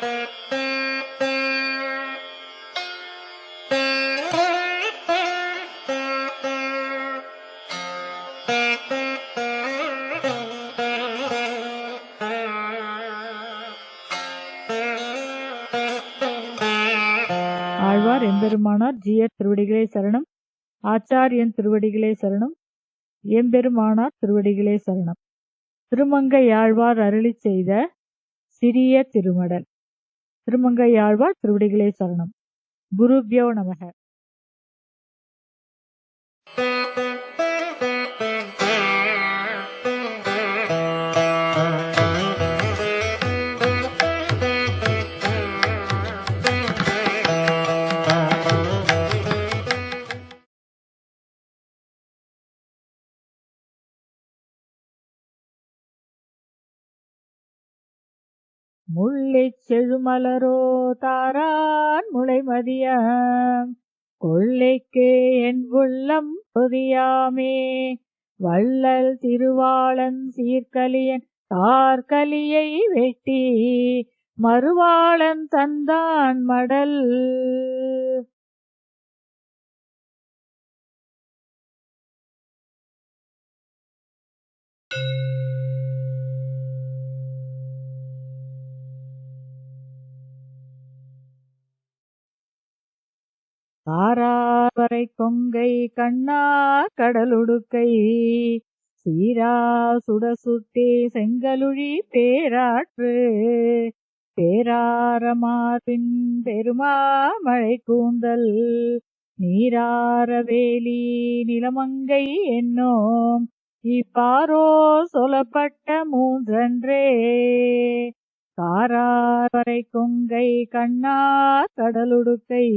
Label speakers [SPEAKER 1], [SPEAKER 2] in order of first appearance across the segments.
[SPEAKER 1] ஆழ்வார் எம்பெருமானார் ஜீயர் திருவடிகளே சரணம். ஆச்சாரியன் திருவடிகளே சரணம். எம்பெருமானார் திருவடிகளே சரணம். திருமங்கை ஆழ்வார் அருளி செய்த சிறிய திருமடல். திருமங்கை ஆழ்வார் திருவடிகளே சரணம். குருப்யோ நமக. முள்ளைச் செழுமலரோ தாரான் முளைமதிய. கொள்ளைக்கு என் உள்ளம் பொதியாமே. வள்ளல் திருவாளன் சீர்கலியன் தார்கலியை வெட்டி. மறுவாளன் தந்தான் மடல். thank you தாராவரை கொங்கை கண்ணா கடலுடுக்கை. சீரா சுட சுட்டே செங்கலுழி பேராற்று. பேராரமார்பின் பெருமாமழை கூந்தல். நீரார வேலி நிலமங்கை என்னோம். இப்பாரோ சொல்லப்பட்ட மூன்றன்றே. காராவரை கொங்கை கண்ணா கடலுடுக்கை.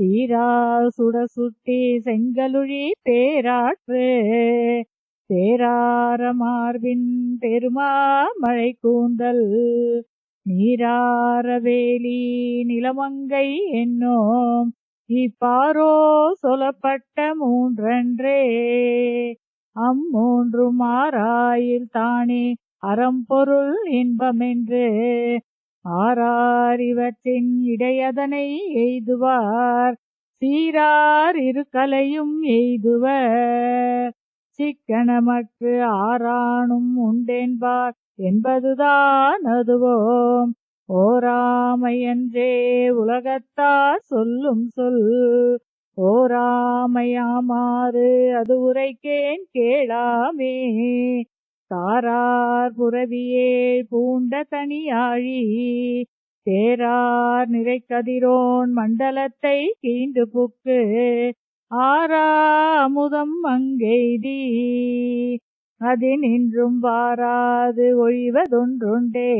[SPEAKER 1] சீரா சுட சுட்டி செங்கலுழி பேராற்று பேரார மார்பின் பெருமாமழை கூந்தல். நீராரவேலி நிலமங்கை என்னோம். இப்பாரோ சொல்லப்பட்ட மூன்றன்றே. அம்மூன்று மாறாயில் தானே அறம்பொருள் இன்பமென்று. ஆரார் இவற்றின் இடையதனை எய்துவார். சீரார் இருக்கலையும் எய்துவர். சிக்கனமற்று ஆறானும் உண்டென்பார் என்பதுதான் அதுவோம். ஓராமையன்றே உலகத்தார் சொல்லும் சொல். ஓராமையாமாறு அது உரைக்கேன் கேளாமே. தாரார் புறவியே பூண்ட தனியாழி தேரார் நிறைக்கதிரோன் மண்டலத்தை கீண்டு புக்கு ஆரா அமுதம் அங்கெய்தி. அதினின்றும் வாராது ஒழிவதொன்றுண்டே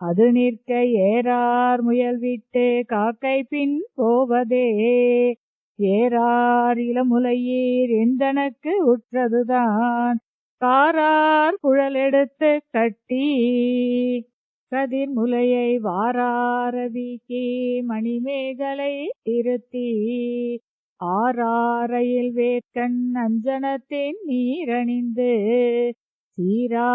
[SPEAKER 1] அது நிற்க ஏறார் முயல்விட்டு காக்கை பின் போவதே. ஏறார் இளமுலையீர் எந்தனக்கு உற்றதுதான் காரார் குழல் எடுத்து கட்டி கதிர் முலையை மணிமேகலை திருத்தி ஆறாரையில் வேர்க்கண் அஞ்சனத்தின் நீரணிந்து சீரா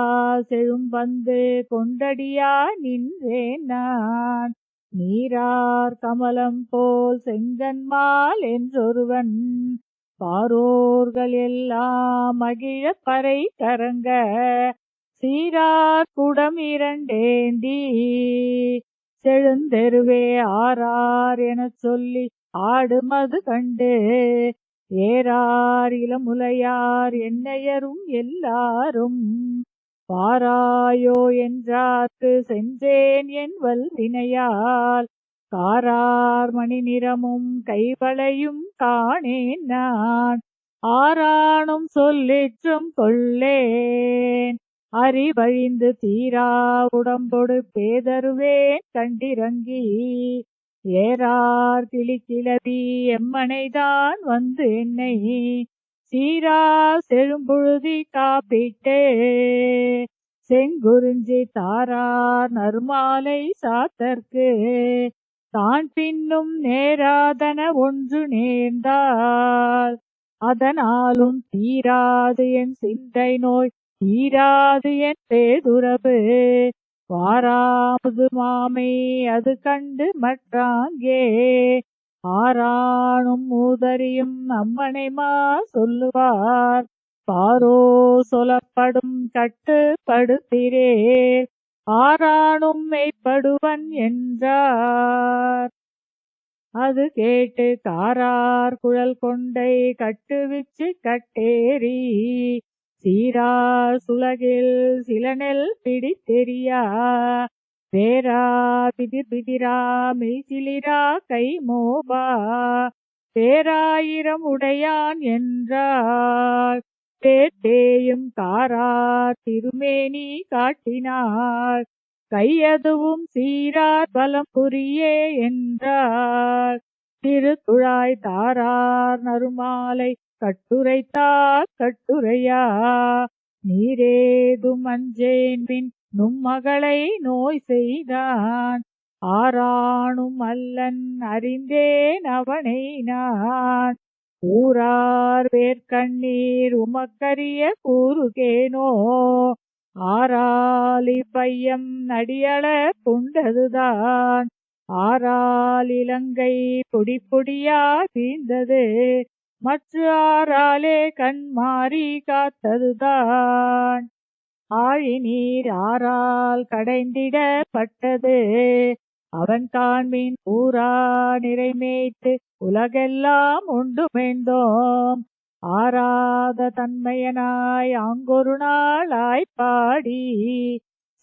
[SPEAKER 1] செழும்பந்து கொண்டடியா நின்றேன் நான். நீரார் கமலம் போல் செங்கன்மால் என்றொருவன் பாரோர்கள் எல்லாம் மகிழ பறை தரங்க சீரார் குடம் இரண்டேந்தி. செழுந்தெருவே ஆறார் எனச் சொல்லி ஆடுமது கண்டு ஏறார் இளமுலையார் என்னையரும் எல்லாரும். பாராயோ என்றார்க்கு சென்றேன் என் வல்வினையால் காரார் மணி நிறமும் கைவளையும் காணேன் நான். ஆறானும் சொல்லிற்றும் கொள்ளேன். அறிவழிந்து தீரா உடம்பொடு பேதருவேன் கண்டிறங்கி. ஏறார் கிளிக்கிளவி எம்மனைதான் வந்து என்னை. சீரா செழும்புழுதி காப்பிட்டே. செங்குறிஞ்சி தாரார் நறுமாலை சாத்தற்கு. தான் பின்னும் நேராதன ஒன்று நேர்ந்தால் அதனாலும் தீராது என் சிந்தை நோய் தீராது என் பேதுறவு வாராமது மாமை அது கண்டு மற்றாங்கே. ஆறானும் மூதறியும் அம்மனைமா சொல்லுவார். பாரோ சொல்லப்படும் கட்டுப்படுத்திரேன் ஆரானும் மெய்ப்படுவன் என்றார். அது கேட்டு காரார் குழல் கொண்டை கட்டுவிச்சு கட்டேரி சீரா சுலகில் சில நெல் பிடித்தெரியா பேரா பிதிர் பிதிரா மெய்சிலிரா கை மோபா பேராயிரம் உடையான் என்றார். கேட்டேயும் காரா திருமேனி காட்டினார். கையதுவும் சீரார் பலம் புரியே என்றார். திருத்துழாய் தாரார் நறுமாலை கட்டுரைத்தார் கட்டுரையா. நீரேதும் அஞ்சேன் பின் நும்மகளை நோய் செய்தான். ஆரானும் அல்லன் அறிந்தேன் அவனை நான். ஊரார் வேர்க்கண்ணீர் உமக்கரிய கூறுகேனோ? ஆறாலி பையம் நடியள புண்டதுதான் ஆறால் இலங்கை பொடி பொடியா தீந்தது மற்ற ஆறாலே கண் மாறி காத்ததுதான். ஆழி நீர் ஆறால் கடைந்திடப்பட்டது. அவன் மீன் ஊரா நிறைமேய்த்து உலகெல்லாம் உண்டு மேந்தோம் ஆராத தன்மையனாய் அங்கொரு நாளாய் பாடி.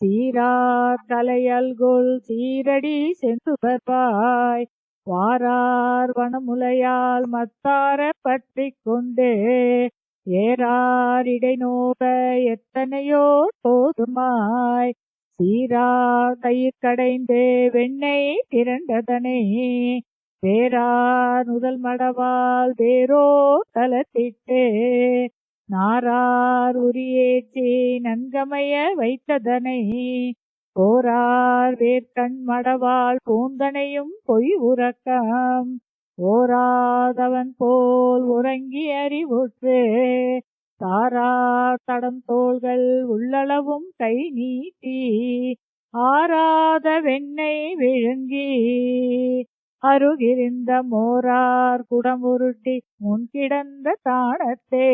[SPEAKER 1] சீரார் கலையல்கொள் சீரடி செந்துபர்பாய். வாரார் வனமுலையால் மத்தார பற்றி கொண்டே. ஏறார் இடை இடைநோப எத்தனையோ போதுமாய். சீரா தயிர் கடைந்து வெண்ணெய் திரண்டதனை. வேறார் முதல் மடவால் வேரோ தலத்திட்டு நாரார் உரியேற்றி நன்கமைய வைத்ததனை. போரார் வேர்கண் மடவாள் பூந்தனையும் பொய் உறக்கம். ஓராதவன் போல் உறங்கி அறிவுற்று. தாரார் தடம் தோள்கள் உள்ளளவும் கை நீட்டி ஆராத வெண்ணை விழுங்கி அருகிருந்த மோரார் குடமுருட்டி முன்கிடந்த தானத்தே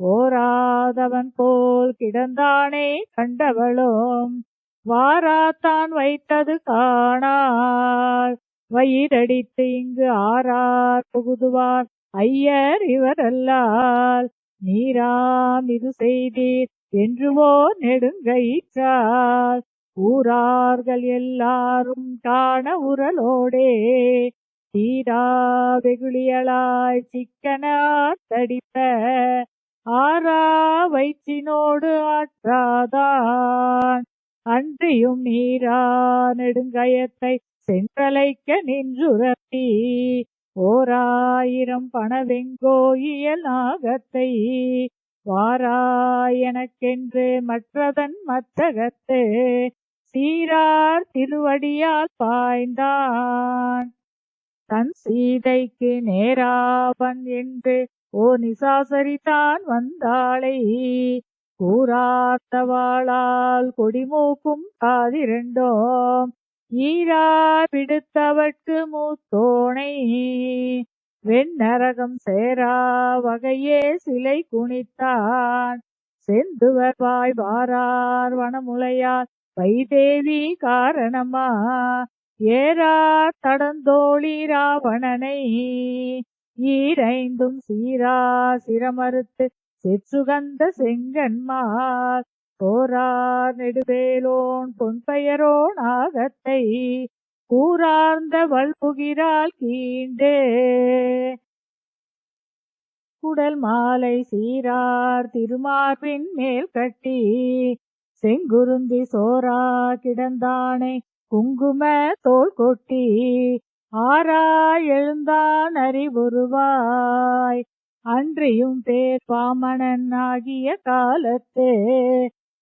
[SPEAKER 1] ஓராதவன் போல் கிடந்தானே கண்டவளும் வாராத்தான் வைத்தது காணாள் வயிறடித்து இங்கு ஆறார் புகுதுவார் ஐயர் இவரல்லால் நீராம் இது செய்தீர் என்றுவோ நெடுங்கயிற்றார். ஊரார்கள் எல்லாரும் காண உரலோடே தீரா வெகுளியலாய் சிக்கனார் தடிப்ப ஆரா வயிற்றினோடு ஆற்றாதான். அன்றியும் நீரா நெடுங்கயத்தை சென்றலைக்க நின்றுரத்தி ஓராயிரம் பணவெங்கோயியல் நாகத்தை வாராயனக்கென்று மற்றதன் மத்தகத்து சீரார் திருவடியால் பாய்ந்தான். தன் சீதைக்கு நேராவன் என்று ஓ நிசாசரிதான் வந்தாளை கூறாத்தவாளால் கொடிமூக்கும் காதிரண்டோம். ஈரா பிடித்தவட்கு மூத்தோணை வெண்ணரகம் சேரா வகையே சிலை குனித்தான் செந்துவர் வாய் வாரார் வனமுலையார். வைதேவி காரணமா. ஏரா தடந்தோழி ராவணனை. ஈரைந்தும் சீரா சிரமறுத்து செச்சுகந்த செங்கன்மார். போரார் நெடுவேலோன் பொன்பெயரோன் ஆகத்தை கூறார்ந்த புகிறாள் கீண்டே. குடல் மாலை சீரார் திருமார்பின் மேல் கட்டி செங்குருந்தி சோரா கிடந்தானே குங்கும தோல் கொட்டி ஆரா எழுந்தான் அறிவுருவாய். அன்றியும் பேர் பாமணன் ஆகிய காலத்தே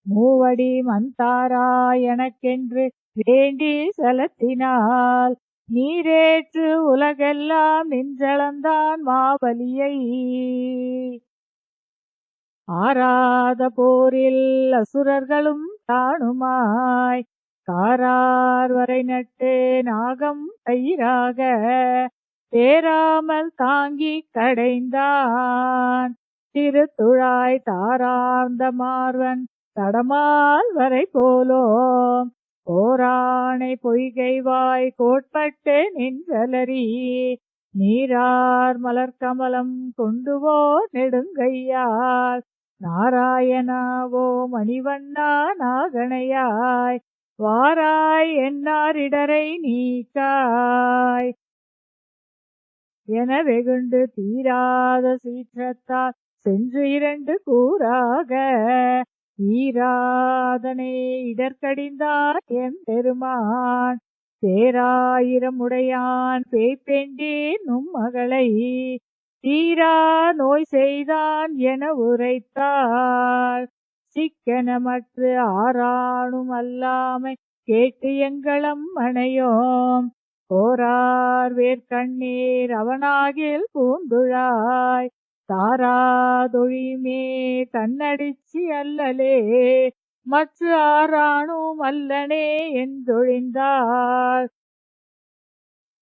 [SPEAKER 1] மூவடி மந்தாரா எனக்கென்று வேண்டி செலத்தினால் நீரேற்று உலகெல்லாம் நின்றளந்தான் மாபலியை. ஆராத போரில் அசுரர்களும் தானுமாய் காரார் வரை நட்டு நாகம் தயிராக. தேராமல் தாங்கி கடைந்தான். திருத்துழாய் தாரார்ந்த மார்வன் தடமால் வரை போலோம். போராணை பொய்கைவாய் கோட்பட்டு நின்றலரி நீரார் மலர்கமலம் கொண்டுவோ நெடுங்கையால் நாராயணாவோ மணிவண்ணா நாகணையாய் வாராய் என்னாரிடரை நீக்காய் என வெகுண்டு தீராத சீற்றத்தால் சென்று இரண்டு கூறாக ஈராதனே இடர்கடிந்தார் என் பெருமான். பேராயிரம் உடையான் பேய்பெண்டேன் நும் மகளை. தீரா நோய் செய்தான் என உரைத்தாள். சிக்கனமற்று ஆறானும் அல்லாமை கேட்டு எங்களம் மனையோம் போரார் வேர்க்கண்ணீர் அவனாகில் பூந்துழாய். தாராதொழிமே தன்னடிச்சி அல்லலே மற்ற ஆறானும் அல்லனே என்றொழிந்தார்.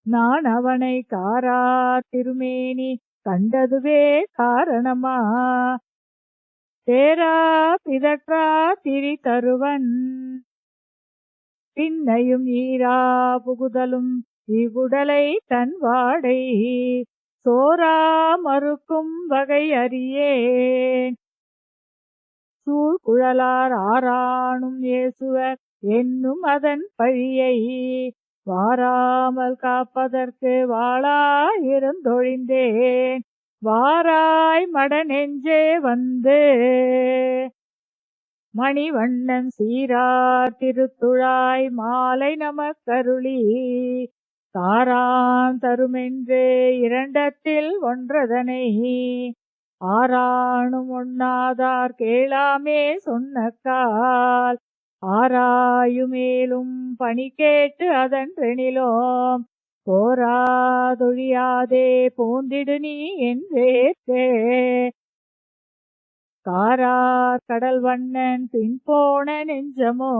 [SPEAKER 1] நான் அவனை காரா திருமேனி கண்டதுவே காரணமா? தேரா பிதற்றா திரி தருவன் பின்னையும் ஈரா புகுதலும் இவ்வுடலை தன் வாடை. சோரா மறுக்கும் வகை அறியேன். சூழ்குழலார் ஆராணும் இயேசுவர் என்னும் அதன் பழியை வாராமல் காப்பதற்கு வாளாயிருந்தொழிந்தேன் வாராய் மட நெஞ்சே வந்து மணிவண்ணன் சீரா திருத்துழாய் மாலை நமக்கருளி தாரான் தருமென்று இரண்டத்தில் ஒன்றதனை. ஆராணும் ஒண்ணாதார் கேளாமே சொன்னக்கால். ஆராயுமேலும் பணி கேட்டு அதன்றெனிலோம். போராதொழியாதே போந்திடு நீ என்றேற்கே காரார் கடல் வண்ணன் பின் போன நெஞ்சமோ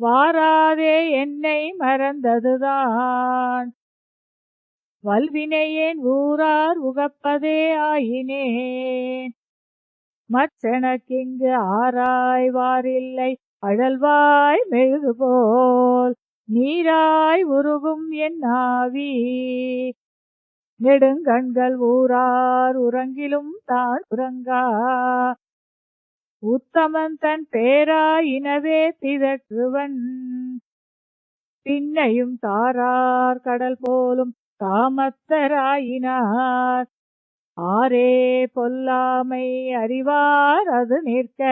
[SPEAKER 1] வாராதே என்னை மறந்ததுதான். வல்வினையேன் ஊரார் உகப்பதே ஆயினேன் மற்றெனக்கிங்கு ஆராய்வாரில்லை அழல்வாய் மெழுகுபோல். நீராய் உருகும் என் ஆவி நெடுங்கண்கள் ஊரார் உறங்கிலும் தான் உறங்கா. உத்தமன் தன் பேராயினவே திதற்றுவன் பின்னையும் தாரார் கடல் போலும் தாமத்தராயினார். ஆரே பொல்லாமை அறிவார் அது நிற்க.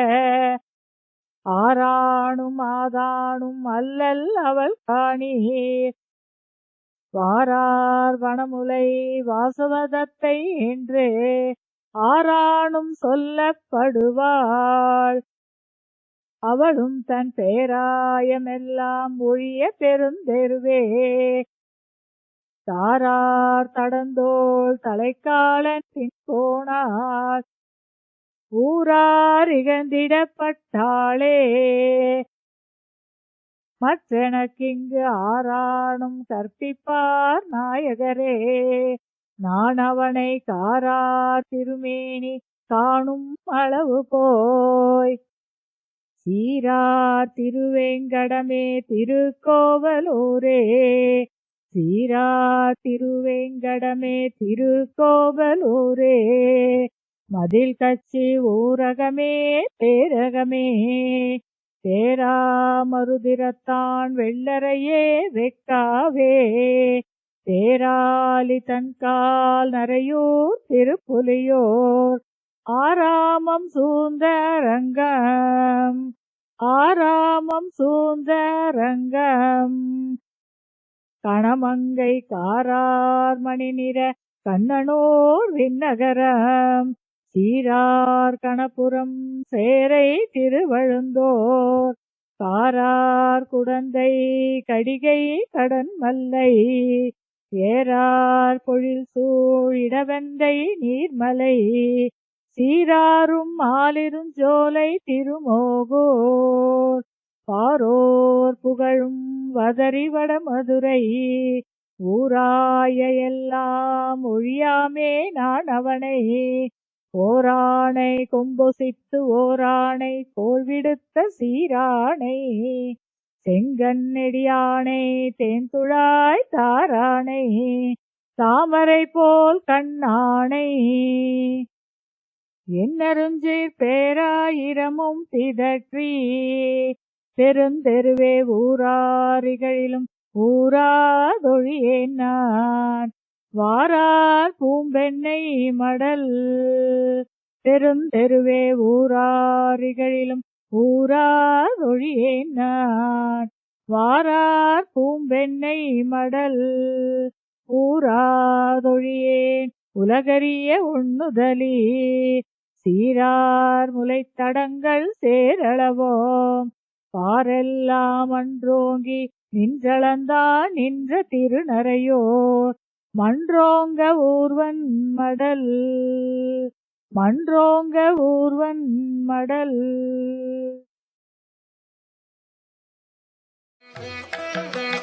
[SPEAKER 1] ஆராணும் ஆதானும் அல்லல் அவள் காணீர். வாரார் வனமுலை வாசவதத்தை என்று ஆராணும் சொல்லப்படுவாள். அவளும் தன் பேராயமெல்லாம் ஒழிய பெருந்தெருவே தாரார் தடந்தோள் தலைக்காலன் பின் போனார். ஊரார் இகந்திடப்பட்டாளே. மற்றெனக்கிங்கு ஆரானும் கற்பிப்பார் நாயகரே. நான் அவனை காரார் திருமேனி காணும் அளவு போய். சீரார் திருவேங்கடமே திருக்கோவலூரே. சீரா திருவேங்கடமே திருக்கோவலூரே. மதில் கட்சி ஊரகமே பேரகமே. தேரா மருதிரத்தான் வெள்ளரையே வெக்காவே. தேராலி தன்கால் நரையூர் திருப்புலியோர். ஆராமம் சூழ்ந்த ரங்கம் ஆராமம் சூழ்ந்த ரங்கம் கணமங்கை காரார் மணி நிற கண்ணனோர் விண்ணகரம் சீரார் கணபுரம் சேரை திருவழுந்தோர். காரார் குடந்தை கடிகை கடன் மல்லை ஏறார் பொழில் சூழிடவெந்தை நீர்மலை சீராரும் மாலிருஞ்சோலை திருமோகோர். பாரோர் புகழும் வதறிவட மதுரை ஊராய எல்லாம் ஒழியாமே நான் அவனை. ஓராணை கொம்பொசித்து ஓராணை கோள்விடுத்த சீராணை செங்கண்ணெடியானை தேன்துழாய் தாரானை தாமரை போல் கண்ணானை. என்னருஞ்சீர் பேராயிரமும் திதற்றி பெருந்தெருவே ஊராரிகளிலும் ஊராதொழியேன் நான் வாரார் பூம்பெண்ணை மடல் பெருந்தெருவே ஊராரிகளிலும் ஊராதொழியேன் நான். வாரார் பூம்பெண்ணை மடல். ஊராதொழியேன் உலகறிய உண்ணுதலி. சீரார் முளைத்தடங்கள் சேரளவோம். பாரெல்லாம் அன்றோங்கி நின்றளந்தான் நின்ற திருநறையோர். மன்றோங்க ஊர்வன் மடல். மன்றோங்க ஊர்வன் மடல்
[SPEAKER 2] Thank you.